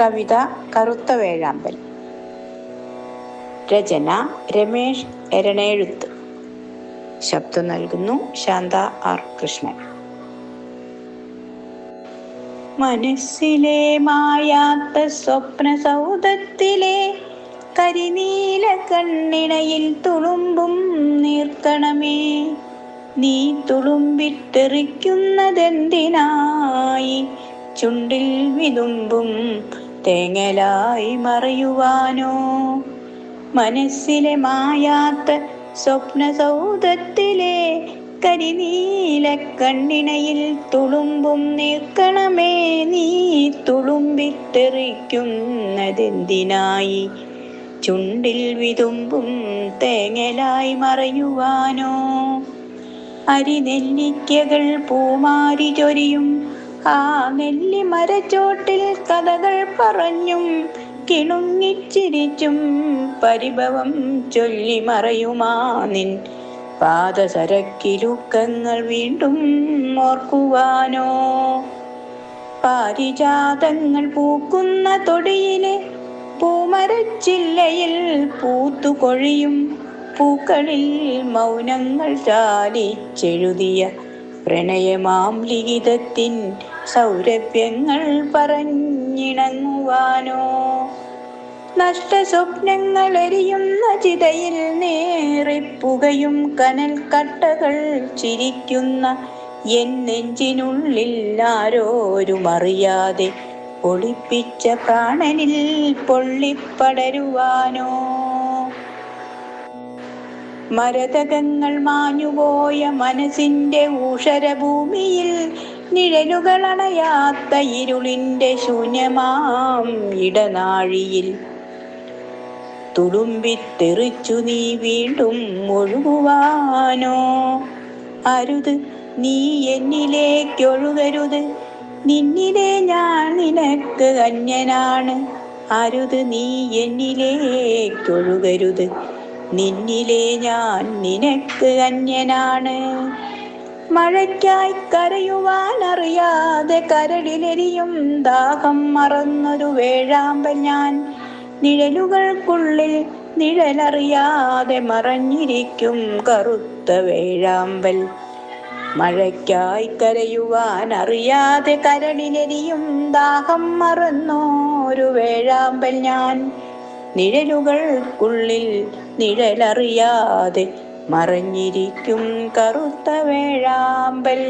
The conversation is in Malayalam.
കവിത കറുത്ത വേഴാമ്പൽ. രചന രമേഷ് എരണേഴുത്ത്. ശബ്ദം നൽകുന്നു ശാന്ത ആർ കൃഷ്ണൻ. മനസ്സിലെ മായാത്ത സ്വപ്ന സൗധത്തിലെ കരിനീല കണ്ണിണയിൽ തുളുമ്പും നീർക്കണമേ നീ തുളുമ്പിത്തെറിക്കുന്നതെന്തിനായി ചുണ്ടിൽ വിതുമ്പും തേങ്ങലായി മറയുവാനോ? മനസ്സിലെ മായാത്ത സ്വപ്ന സൗധത്തിലെ കരിനീല കണ്ണിണയിൽ തുളുമ്പും നീക്കണമേ നീ തുളുമ്പിത്തെറിക്കുന്നതെന്തിനായി? ചുണ്ടിൽ വിതുമ്പും തേങ്ങലായി മറയുവാനോ? അരിനെല്ലിക്കകൾ പൂമാരി ചൊരിയും ആ നെല്ലി മരച്ചോട്ടിൽ കഥകൾ പറഞ്ഞും കിണുങ്ങിച്ചിരിച്ചും പരിഭവം ചൊല്ലി മറയുമാ നിൻ പാദസരക്കിലുക്കങ്ങൾ വീണ്ടും ഓർക്കുവാനോ? പാരിജാതങ്ങൾ പൂക്കുന്ന തൊടിയിലെ പൂമരച്ചില്ലയിൽ പൂത്തുകൊഴിയും പൂക്കളിൽ മൗനങ്ങൾ ചാലിച്ചെഴുതിയ പ്രണയമാം ലിഖിതത്തിൻ സൗരഭ്യങ്ങൾ പറഞ്ഞിണങ്ങുവാനോ? നഷ്ടസ്വപ്നങ്ങൾ എരിയുന്ന ചിതയിൽ നേറിപ്പുകയും കനൽ കട്ടകൾ ചിരിക്കുന്ന എൻ നെഞ്ചിനുള്ളിൽ ആരോരും അറിയാതെ ഒളിപ്പിച്ച പ്രാണനിൽ പൊള്ളിപ്പടരുവാനോ? മരതകങ്ങൾ മാഞ്ഞുപോയ മനസ്സിന്റെ ഊഷരഭൂമിയിൽ നിഴലുകൾ അണയാത്ത ഇരുളിന്റെ ശൂന്യമാം ഇടനാഴിയിൽ. തുളുമ്പിത്തെറിച്ചു നീ വീണ്ടും ഒഴുകുവാനോ? അരുത് നീ എന്നിലേക്കൊഴുകരുത്. നിന്നിലെ ഞാൻ നിനക്ക് അന്യനാണ്. അരുത് നീ എന്നിലേക്കൊഴുകരുത്. നിന്നിലെ ഞാൻ നിനക്ക് അന്യനാണ്. മഴയ്ക്കായി കരയുവാൻ അറിയാതെ കരടിലെരിയും ദാഹം മറന്നൊരു വേഴാമ്പൽ ഞാൻ. നിഴലുകൾക്കുള്ളിൽ നിഴലറിയാതെ മറഞ്ഞിരിക്കും കറുത്ത വേഴാമ്പൽ. മഴയ്ക്കായി കരയുവാൻ അറിയാതെ കരടിലെരിയും ദാഹം മറന്നോരു വേഴാമ്പൽ ഞാൻ. നിഴലുകൾക്കുള്ളിൽ നിഴലറിയാതെ മറഞ്ഞിരിക്കും കറുത്ത വേഴാമ്പൽ.